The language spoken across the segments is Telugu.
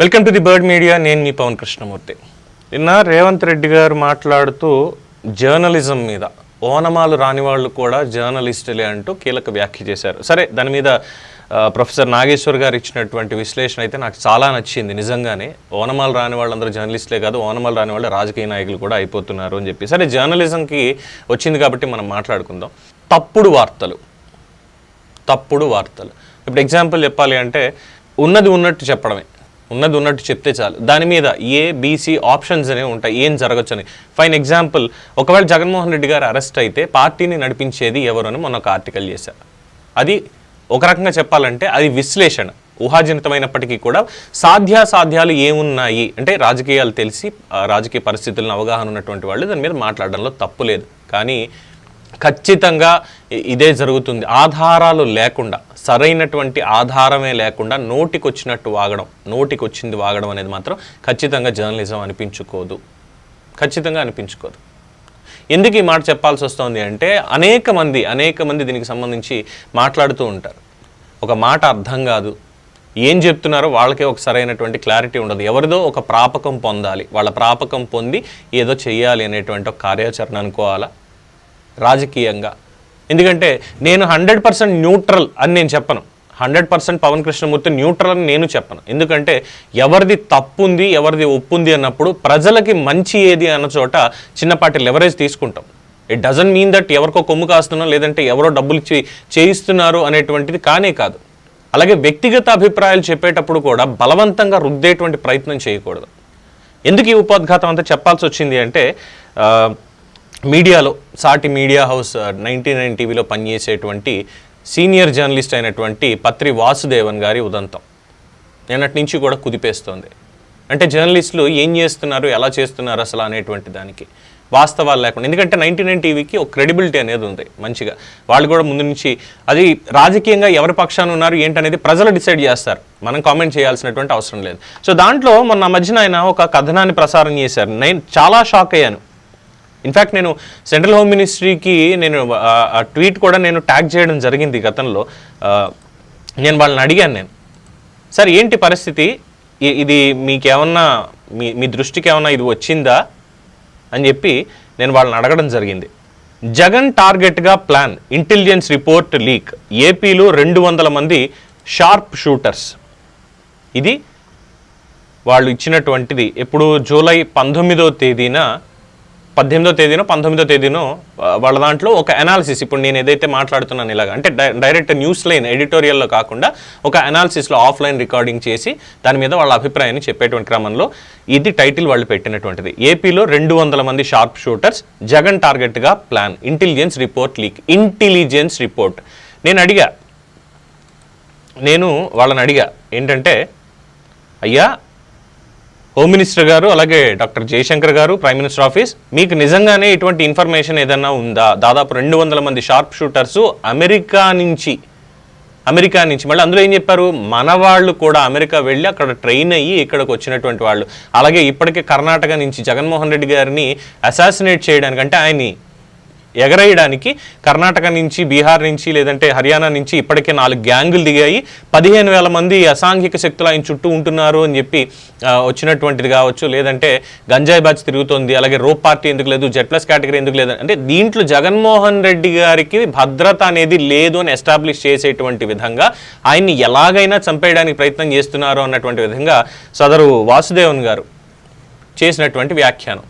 Welcome to the bird media. నేను మీ పవన్ కృష్ణమూర్తి. నిన్న రేవంత్ రెడ్డి గారు మాట్లాడుతూ జర్నలిజం మీద ఓనమాలు రాని వాళ్ళు కూడా జర్నలిస్టులే అంటూ కీలక వ్యాఖ్య చేశారు. సరే దాని మీద ప్రొఫెసర్ నాగేశ్వర్ గారు ఇచ్చినటువంటి విశ్లేషణ అయితే నాకు చాలా నచ్చింది. నిజంగానే ఓనమాలు రాని వాళ్ళందరూ జర్నలిస్టులే కాదు ఓనమాలు రాని వాళ్ళు రాజకీయ నాయకులు కూడా అయిపోతున్నారు అని చెప్పి. సరే జర్నలిజంకి వచ్చింది కాబట్టి మనం మాట్లాడుకుందాం. తప్పుడు వార్తలు. తప్పుడు వార్తలు. ఇప్పుడు ఎగ్జాంపుల్ చెప్పాలి అంటే ఉన్నది ఉన్నట్టు చెప్పడమే. ఉన్నది ఉన్నట్టు చెప్తే చాలు. దాని మీద ఏ బీసీ ఆప్షన్స్ అనేవి ఉంటాయి. ఏం జరగచ్చు అని ఫైన్ ఎగ్జాంపుల్ ఒకవేళ జగన్మోహన్ రెడ్డి గారు అరెస్ట్ అయితే పార్టీని నడిపించేది ఎవరు అని మొన్న ఒక ఆర్టికల్ చేశారు. అది ఒక రకంగా చెప్పాలంటే అది విశ్లేషణ. ఊహాజనితమైనప్పటికీ కూడా సాధ్యాసాధ్యాలు ఏమున్నాయి అంటే రాజకీయాలు తెలిసి రాజకీయ పరిస్థితులను అవగాహన ఉన్నటువంటి వాళ్ళు దాని మీద మాట్లాడడంలో తప్పు లేదు. కానీ ఖచ్చితంగా ఇదే జరుగుతుంది. ఆధారాలు లేకుండా సరైనటువంటి ఆధారమే లేకుండా నోటికొచ్చినట్టు వాగడం నోటికొచ్చింది వాగడం అనేది మాత్రం ఖచ్చితంగా జర్నలిజం అనిపించుకోదు. ఖచ్చితంగా అనిపించుకోదు. ఎందుకు ఈ మాట చెప్పాల్సి వస్తుంది అంటే అనేక మంది అనేక మంది దీనికి సంబంధించి మాట్లాడుతూ ఉంటారు. ఒక మాట అర్థం కాదు. ఏం చెప్తున్నారో వాళ్ళకే ఒక సరైనటువంటి క్లారిటీ ఉండదు. ఎవరిదో ఒక ప్రాపకం పొందాలి. వాళ్ళ ప్రాపకం పొంది ఏదో చేయాలి అనేటువంటి ఒక కార్యాచరణ అనుకోవాలా? రాజకీయంగా. ఎందుకంటే నేను హండ్రెడ్ పర్సెంట్ న్యూట్రల్ అని నేను చెప్పను. Hundred percent Pavan Krishnamurthy neutral అని నేను చెప్పను. ఎందుకంటే ఎవరిది తప్పు ఉంది ఎవరిది ఒప్పు ఉంది అన్నప్పుడు ప్రజలకి మంచి ఏది అన్న చోట చిన్నపాటి లెవరేజ్ తీసుకుంటాం. ఇట్ డజన్ మీన్ దట్ ఎవరికో కొమ్ము కాస్తున్నాం లేదంటే ఎవరో డబ్బులు ఇచ్చి చేయిస్తున్నారు అనేటువంటిది కానే కాదు. అలాగే వ్యక్తిగత అభిప్రాయాలు చెప్పేటప్పుడు కూడా బలవంతంగా రుద్దేటువంటి ప్రయత్నం చేయకూడదు. ఎందుకు ఈ ఉపోద్ఘాతం అంతా చెప్పాల్సి వచ్చింది అంటే మీడియాలో సాటి మీడియా హౌస్ నైంటీ నైన్ టీవీలో పనిచేసేటువంటి సీనియర్ జర్నలిస్ట్ అయినటువంటి పత్రి వాసుదేవన్ గారి ఉదంతం. నిన్నటి నుంచి కూడా కుదిపేస్తోంది. అంటే జర్నలిస్టులు ఏం చేస్తున్నారు ఎలా చేస్తున్నారు అసలు అనేటువంటి దానికి వాస్తవాలు లేకుండా. ఎందుకంటే నైంటీ నైన్ టీవీకి ఒక క్రెడిబిలిటీ అనేది ఉంది మంచిగా. వాళ్ళు కూడా ముందు నుంచి అది రాజకీయంగా ఎవరి పక్షాన ఉన్నారు ఏంటనేది ప్రజలు డిసైడ్ చేస్తారు. మనం కామెంట్ చేయాల్సినటువంటి అవసరం లేదు. సో దాంట్లో మొన్న మధ్యన ఆయన ఒక కథనాన్ని ప్రసారం చేశారు. నేను చాలా షాక్ అయ్యాను. ఇన్ఫ్యాక్ట్ నేను సెంట్రల్ హోమ్ మినిస్ట్రీకి నేను ఆ- ట్వీట్ కూడా నేను ట్యాగ్ చేయడం జరిగింది గతంలో. నేను వాళ్ళని అడిగాను నేను. సార్ ఏంటి పరిస్థితి? ఇది మీకేమన్నా మీ మీ దృష్టికి ఏమన్నా ఇది వచ్చిందా? అని చెప్పి నేను వాళ్ళని అడగడం జరిగింది. జగన్ టార్గెట్గా ప్లాన్ ఇంటెలిజెన్స్ రిపోర్ట్ లీక్ ఏపీలో రెండు వందల మంది షార్ప్ షూటర్స్. ఇది వాళ్ళు ఇచ్చినటువంటిది. ఎప్పుడు జూలై పంతొమ్మిదో తేదీన పద్దెనిమిదో తేదీనో పంతొమ్మిదో తేదీనో వాళ్ళ దాంట్లో ఒక అనాలిసిస్ ఇప్పుడు నేను ఏదైతే మాట్లాడుతున్నాను ఇలాగ అంటే డై- డైరెక్ట్ న్యూస్ లైన్ ఎడిటోరియల్లో కాకుండా ఒక అనాలిసిస్లో ఆఫ్లైన్ రికార్డింగ్ చేసి దాని మీద వాళ్ళ అభిప్రాయాన్ని చెప్పేటువంటి క్రమంలో ఇది టైటిల్ వాళ్ళు పెట్టినటువంటిది. ఏపీలో రెండు వందల మంది షార్ప్ షూటర్స్ జగన్ టార్గెట్గా plan intelligence report leak intelligence report నేను అడిగా నేను వాళ్ళని అడిగా ఏంటంటే అయ్యా హోమ్ మినిస్టర్ గారు అలాగే డాక్టర్ జయశంకర్ గారు ప్రైమ్ మినిస్టర్ ఆఫీస్ మీకు నిజంగానే ఇటువంటి ఇన్ఫర్మేషన్ ఏదైనా ఉందా? దాదాపు రెండు వందల మంది షార్ప్ షూటర్స్ అమెరికా నుంచి అమెరికా నుంచి. మళ్ళీ అందులో ఏం చెప్పారు? మన వాళ్ళు కూడా అమెరికా వెళ్ళి అక్కడ ట్రైన్ అయ్యి ఇక్కడికి వచ్చినటువంటి వాళ్ళు. అలాగే ఇప్పటికే కర్ణాటక నుంచి జగన్మోహన్ రెడ్డి గారిని అసాసినేట్ చేయడానికి అంటే ఆయన్ని ఎగరేయడానికి కర్ణాటక నుంచి బీహార్ నుంచి లేదంటే హర్యానా నుంచి ఇప్పటికే నాలుగు గ్యాంగులు దిగాయి. పదిహేను వేల మంది అసాంఘిక శక్తులు ఆయన చుట్టూ ఉంటున్నారు అని చెప్పి వచ్చినటువంటిది కావచ్చు. లేదంటే గంజాయి బ్యాచ్ తిరుగుతోంది అలాగే రోప్ పార్టీ ఎందుకు లేదు జెడ్ ప్లస్ కేటగిరీ ఎందుకు లేదు. అంటే దీంట్లో జగన్మోహన్ రెడ్డి గారికి భద్రత అనేది లేదు అని ఎస్టాబ్లిష్ చేసేటువంటి విధంగా ఆయన్ని ఎలాగైనా చంపేయడానికి ప్రయత్నం చేస్తున్నారు అన్నటువంటి విధంగా సదరు వాసుదేవన్ గారు చేసినటువంటి వ్యాఖ్యానం.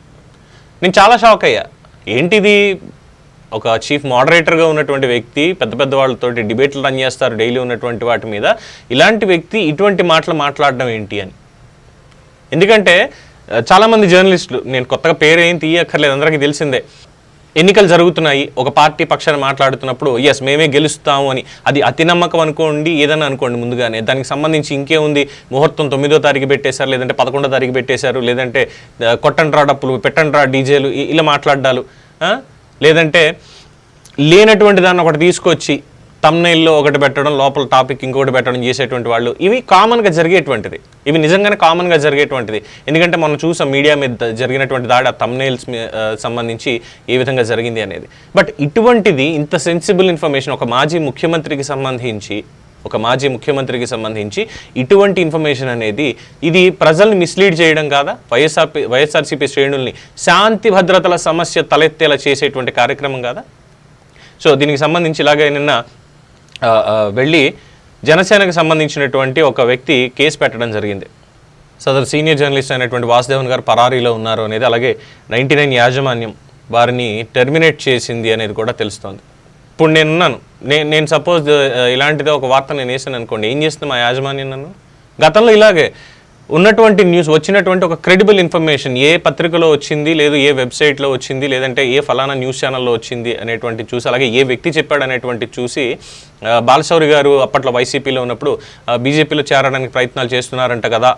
నేను చాలా షాక్ అయ్యా. ఏంటిది? ఒక చీఫ్ మోడరేటర్గా ఉన్నటువంటి వ్యక్తి పెద్ద పెద్ద వాళ్ళతోటి డిబేట్లు రన్ చేస్తారు డైలీ ఉన్నటువంటి వాటి మీద. ఇలాంటి వ్యక్తి ఇటువంటి మాటలు మాట్లాడడం ఏంటి అని? ఎందుకంటే చాలామంది జర్నలిస్టులు నేను కొత్తగా పేరు ఏం తీయక్కర్లేదు అందరికీ తెలిసిందే. ఎన్నికలు జరుగుతున్నాయి ఒక పార్టీ పక్షాన్ని మాట్లాడుతున్నప్పుడు ఎస్ మేమే గెలుస్తాము అని. అది అతి నమ్మకం అనుకోండి ఏదైనా అనుకోండి ముందుగానే. దానికి సంబంధించి ఇంకే ఉంది ముహూర్తం తొమ్మిదో తారీఖు పెట్టేశారు లేదంటే పదకొండో తారీఖు పెట్టేశారు లేదంటే కొట్టండ్రా డప్పులు పెట్టండి రా డీజేలు ఇలా మాట్లాడాలు లేదంటే లేనటువంటి దాన్ని ఒకటి తీసుకొచ్చి తమ్నైల్లో ఒకటి పెట్టడం లోపల టాపిక్ ఇంకొకటి పెట్టడం చేసేటువంటి వాళ్ళు ఇవి కామన్గా జరిగేటువంటిది. ఇవి నిజంగానే కామన్గా జరిగేటువంటిది. ఎందుకంటే మనం చూసాం మీడియా మీద జరిగినటువంటి దాడి ఆ తమ్నైల్స్ సంబంధించి ఏ విధంగా జరిగింది అనేది. బట్ ఇటువంటిది ఇంత సెన్సిబుల్ ఇన్ఫర్మేషన్ ఒక మాజీ ముఖ్యమంత్రికి సంబంధించి ఒక మాజీ ముఖ్యమంత్రికి సంబంధించి ఇటువంటి ఇన్ఫర్మేషన్ అనేది ఇది ప్రజల్ని మిస్లీడ్ చేయడం కాదా? వైఎస్ఆర్ వైఎస్ఆర్సీపీ శ్రేణుల్ని శాంతి భద్రతల సమస్య తలెత్తేలా చేసేటువంటి కార్యక్రమం కాదా? సో దీనికి సంబంధించి ఇలాగే నిన్న వెళ్ళి జనసేనకు సంబంధించినటువంటి ఒక వ్యక్తి కేసు పెట్టడం జరిగింది. సదరు సీనియర్ జర్నలిస్ట్ అయినటువంటి వాసుదేవన్ గారు పరారీలో ఉన్నారు అనేది అలాగే నైంటీ నైన్ యాజమాన్యం వారిని టెర్మినేట్ చేసింది అనేది కూడా తెలుస్తోంది. ఇప్పుడు నేను ఉన్నాను. నేను నేను సపోజ్ ఇలాంటిదే ఒక వార్త నేను వేసాను అనుకోండి. ఏం చేస్తుంది మా యాజమాన్యం నన్ను? గతంలో ఇలాగే ఉన్నటువంటి న్యూస్ వచ్చినటువంటి ఒక క్రెడిబుల్ ఇన్ఫర్మేషన్ ఏ పత్రికలో వచ్చింది లేదు ఏ వెబ్సైట్లో వచ్చింది లేదంటే ఏ ఫలానా న్యూస్ ఛానల్లో వచ్చింది అనేటువంటి చూసి అలాగే ఏ వ్యక్తి చెప్పాడు అనేటువంటి చూసి బాలశౌరి గారు అప్పట్లో వైసీపీలో ఉన్నప్పుడు బీజేపీలో చేరడానికి ప్రయత్నాలు చేస్తున్నారంట కదా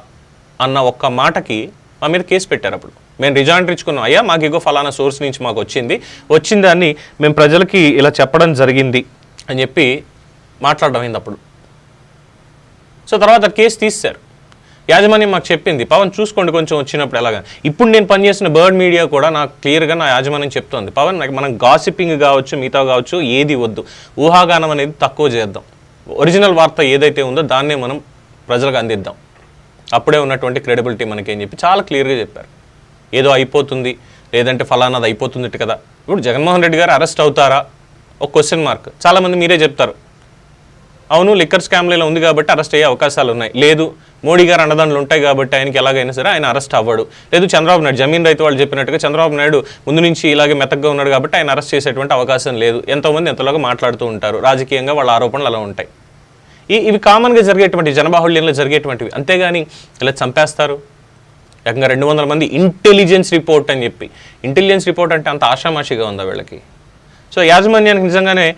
అన్న ఒక్క మాటకి మా మీద కేసు పెట్టారు అప్పుడు. మేము రిజాయింట్ ఇచ్చుకున్నాం. అయ్యా మాకు ఇగో ఫలానా సోర్స్ నుంచి మాకు వచ్చింది. వచ్చిన దాన్ని మేము ప్రజలకి ఇలా చెప్పడం జరిగింది అని చెప్పి మాట్లాడడం అయింది అప్పుడు. సో తర్వాత కేసు తీశారు. యాజమాన్యం మాకు చెప్పింది పవన్ చూసుకోండి కొంచెం వచ్చినప్పుడు ఎలాగా. ఇప్పుడు నేను పనిచేసిన బర్డ్ మీడియా కూడా నాకు క్లియర్గా నా యాజమాన్యం చెప్తోంది పవన్ నాకు మనం గాసిపింగ్ కావచ్చు మిగతా కావచ్చు ఏది వద్దు. ఊహాగానం అనేది తక్కువ చేద్దాం. ఒరిజినల్ వార్త ఏదైతే ఉందో దాన్నే మనం ప్రజలకు అందిద్దాం. అప్పుడే ఉన్నటువంటి క్రెడిబిలిటీ మనకేం చెప్పి చాలా క్లియర్గా చెప్పారు. ఏదో అయిపోతుంది లేదంటే ఫలానాది అయిపోతుంది కదా. ఇప్పుడు జగన్మోహన్ రెడ్డి గారు అరెస్ట్ అవుతారా? ఒక క్వశ్చన్ మార్క్ చాలామంది మీరే చెప్తారు. అవును లిక్కర్ స్కామ్లో ఉంది కాబట్టి అరెస్ట్ అయ్యే అవకాశాలు ఉన్నాయి. లేదు మోడీ గారు అండదండలు ఉంటాయి కాబట్టి ఆయనకి ఎలాగైనా సరే ఆయన అరెస్ట్ అవ్వడు. లేదు చంద్రబాబు నాయుడు జమీన్ రైతు వాళ్ళు చెప్పినట్టుగా చంద్రబాబు నాయుడు ముందు నుంచి ఇలాగే మెత్తగా ఉన్నాడు కాబట్టి ఆయన అరెస్ట్ చేసేటువంటి అవకాశం లేదు. ఎంతోమంది ఎంతలోగా మాట్లాడుతూ ఉంటారు. రాజకీయంగా వాళ్ళ ఆరోపణలు అలా ఉంటాయి. ఇవి కామన్గా జరిగేటువంటి జనబాహుళ్యంలో జరిగేటువంటివి. అంతేగాని ఇలా చంపేస్తారు. ఏకంగా రెండు వందల మంది ఇంటెలిజెన్స్ రిపోర్ట్ అని చెప్పి. ఇంటెలిజెన్స్ రిపోర్ట్ అంటే అంత ఆషామాషిగా ఉందా వీళ్ళకి? సో యాజమాన్యానికి నిజంగానే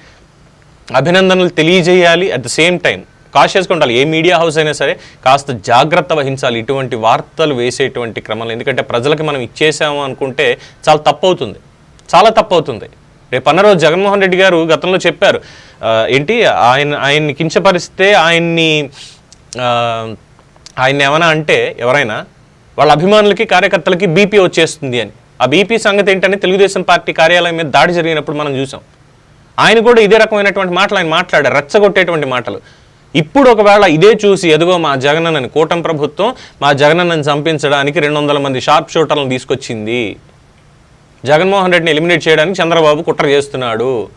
అభినందనలు తెలియజేయాలి. అట్ ద సేమ్ టైం కాషియస్గా ఉండాలి. ఏ మీడియా హౌస్ అయినా సరే కాస్త జాగ్రత్త వహించాలి. ఇటువంటి వార్తలు వేసేటువంటి క్రమంలో. ఎందుకంటే ప్రజలకి మనం ఇచ్చేసాము అనుకుంటే చాలా తప్పు అవుతుంది. చాలా తప్పు అవుతుంది. రేపు అన్న రోజు జగన్మోహన్ రెడ్డి గారు గతంలో చెప్పారు. ఏంటి ఆయన ఆయన్ని కించపరిస్తే ఆయన్ని ఆయన్ని ఏమైనా అంటే ఎవరైనా వాళ్ళ అభిమానులకి కార్యకర్తలకి బీపీ వచ్చేస్తుంది అని. ఆ బీపీ సంగతి ఏంటని తెలుగుదేశం పార్టీ కార్యాలయం మీద దాడి జరిగినప్పుడు మనం చూసాం. ఆయన కూడా ఇదే రకమైనటువంటి మాటలు ఆయన మాట్లాడారు రెచ్చగొట్టేటువంటి మాటలు. ఇప్పుడు ఒకవేళ ఇదే చూసి ఎదుగో మా జగనన్నని కూటమి ప్రభుత్వం మా జగనన్నని చంపించడానికి రెండు వందల మంది షార్ప్ షూటర్లను తీసుకొచ్చింది. జగన్మోహన్ రెడ్డిని ఎలిమినేట్ చేయడానికి చంద్రబాబు కుట్ర చేస్తున్నాడు.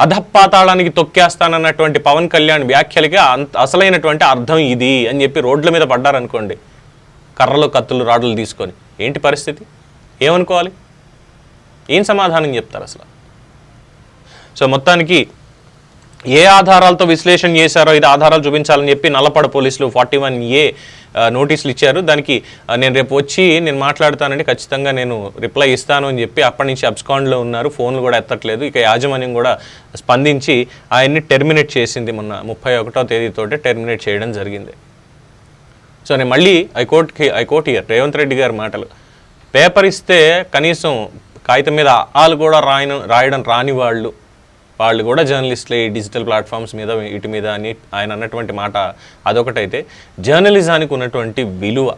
అధపాతాళానికి తొక్కేస్తానన్నటువంటి పవన్ కళ్యాణ్ వ్యాఖ్యలకి అంత అసలైనటువంటి అర్థం ఇది అని చెప్పి రోడ్ల మీద పడ్డారనుకోండి. కర్రలు కత్తులు రాడ్లు తీసుకొని. ఏంటి పరిస్థితి? ఏమనుకోవాలి? ఏం సమాధానం చెప్తారు అసలు? సో మొత్తానికి ఏ ఆధారాలతో విశ్లేషణ చేశారో ఇది ఆధారాలు చూపించాలని చెప్పి నల్లపడ పోలీసులు ఫార్టీ వన్ ఏ నోటీసులు ఇచ్చారు. దానికి నేను రేపు వచ్చి నేను మాట్లాడతానండి. ఖచ్చితంగా నేను రిప్లై ఇస్తాను అని చెప్పి అప్పటి నుంచి అబ్స్కాండ్లో ఉన్నారు. ఫోన్లు కూడా ఎత్తట్లేదు. ఇక యాజమాన్యం కూడా స్పందించి ఆయన్ని టెర్మినేట్ చేసింది మొన్న ముప్పై ఒకటో తేదీతోటే టెర్మినేట్ చేయడం జరిగింది. సో నేను మళ్ళీ హైకోర్టుకి హైకోర్టు ఇయర్ రేవంత్ రెడ్డి గారి మాటలు. పేపర్ ఇస్తే కనీసం కాగితం మీద ఆలు కూడా రాయను రాయడం రాని వాళ్ళు వాళ్ళు కూడా జర్నలిస్టులే ఈ డిజిటల్ ప్లాట్ఫామ్స్ మీద వీటి మీద అని ఆయన అన్నటువంటి మాట అదొకటైతే జర్నలిజానికి ఉన్నటువంటి విలువ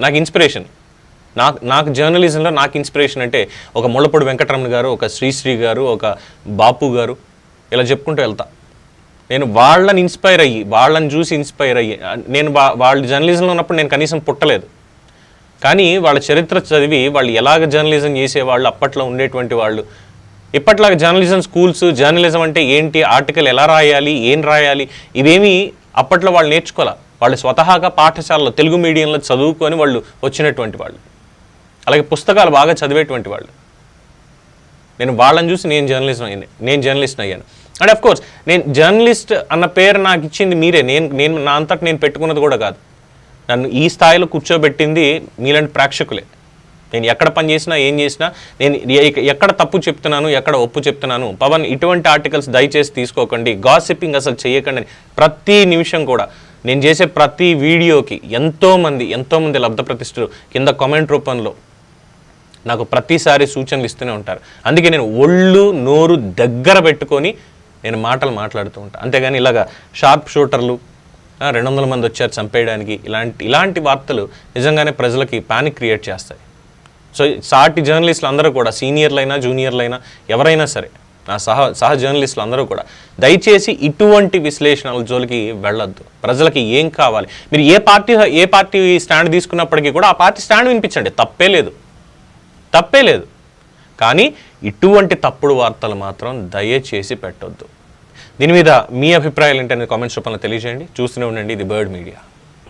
నాకు ఇన్స్పిరేషన్ నాకు నాకు జర్నలిజంలో నాకు ఇన్స్పిరేషన్ అంటే ఒక ముళ్ళపూడి వెంకటరమణ గారు ఒక శ్రీశ్రీ గారు ఒక బాపు గారు ఇలా చెప్పుకుంటూ వెళ్తా. నేను వాళ్ళని ఇన్స్పైర్ అయ్యి వాళ్ళని చూసి ఇన్స్పైర్ అయ్యి నేను వా- వాళ్ళు జర్నలిజంలో ఉన్నప్పుడు నేను కనీసం పుట్టలేదు. కానీ వాళ్ళ చరిత్ర చదివి వాళ్ళు ఎలాగ జర్నలిజం చేసేవాళ్ళు అప్పట్లో ఉండేటువంటి వాళ్ళు ఇప్పట్లాగా జర్నలిజం స్కూల్స్ జర్నలిజం అంటే ఏంటి ఆర్టికల్ ఎలా రాయాలి ఏం రాయాలి ఇవేమీ అప్పట్లో వాళ్ళు నేర్చుకోవాలి వాళ్ళు స్వతహాగా పాఠశాలలో తెలుగు మీడియంలో చదువుకొని వాళ్ళు వచ్చినటువంటి వాళ్ళు. అలాగే పుస్తకాలు బాగా చదివేటువంటి వాళ్ళు. నేను వాళ్ళని చూసి నేను జర్నలిజం అయ్యాను. నేను జర్నలిస్ట్ అయ్యాను. అండ్ అఫ్ కోర్స్ నేను జర్నలిస్ట్ అన్న పేరు నాకు ఇచ్చింది మీరే. నేను నేను నా అంతటి నేను పెట్టుకున్నది కూడా కాదు. నన్ను ఈ స్థాయిలో కూర్చోబెట్టింది మీలాంటి ప్రేక్షకులే. నేను ఎక్కడ పని చేసినా ఏం చేసినా నేను ఎక్కడ తప్పు చెప్తున్నాను ఎక్కడ ఒప్పు చెప్తున్నాను పవన్ ఇటువంటి ఆర్టికల్స్ దయచేసి తీసుకోకండి గాసిపింగ్ అసలు చేయకండి. ప్రతి నిమిషం కూడా నేను చేసే ప్రతి వీడియోకి ఎంతోమంది ఎంతోమంది లబ్ధ ప్రతిష్ఠలు కింద కామెంట్ రూపంలో నాకు ప్రతిసారి సూచనలు ఇస్తూనే ఉంటారు. అందుకే నేను ఒళ్ళు నోరు దగ్గర పెట్టుకొని నేను మాటలు మాట్లాడుతూ ఉంటాను అంతేగాని ఇలాగా షార్ప్ షూటర్లు రెండు వందల మంది వచ్చారు చంపేయడానికి ఇలాంటి ఇలాంటి వార్తలు నిజంగానే ప్రజలకి పానిక్ క్రియేట్ చేస్తాయి. సో సాటి జర్నలిస్టులు అందరూ కూడా సీనియర్లైనా జూనియర్లైనా ఎవరైనా సరే నా సహ సహ జర్నలిస్టులు అందరూ కూడా దయచేసి ఇటువంటి విశ్లేషణల జోలికి వెళ్ళొద్దు. ప్రజలకి ఏం కావాలి? మీరు ఏ పార్టీ ఏ పార్టీ స్టాండ్ తీసుకున్నప్పటికీ కూడా ఆ పార్టీ స్టాండ్ వినిపించండి. తప్పే లేదు. తప్పే లేదు. కానీ ఇటువంటి తప్పుడు వార్తలు మాత్రం దయచేసి పెట్టొద్దు. దీని మీద మీ అభిప్రాయాలు ఏంటనేది కామెంట్స్ రూపంలో తెలియజేయండి. చూస్తూనే ఉండండి. ఇది బర్డ్ మీడియా.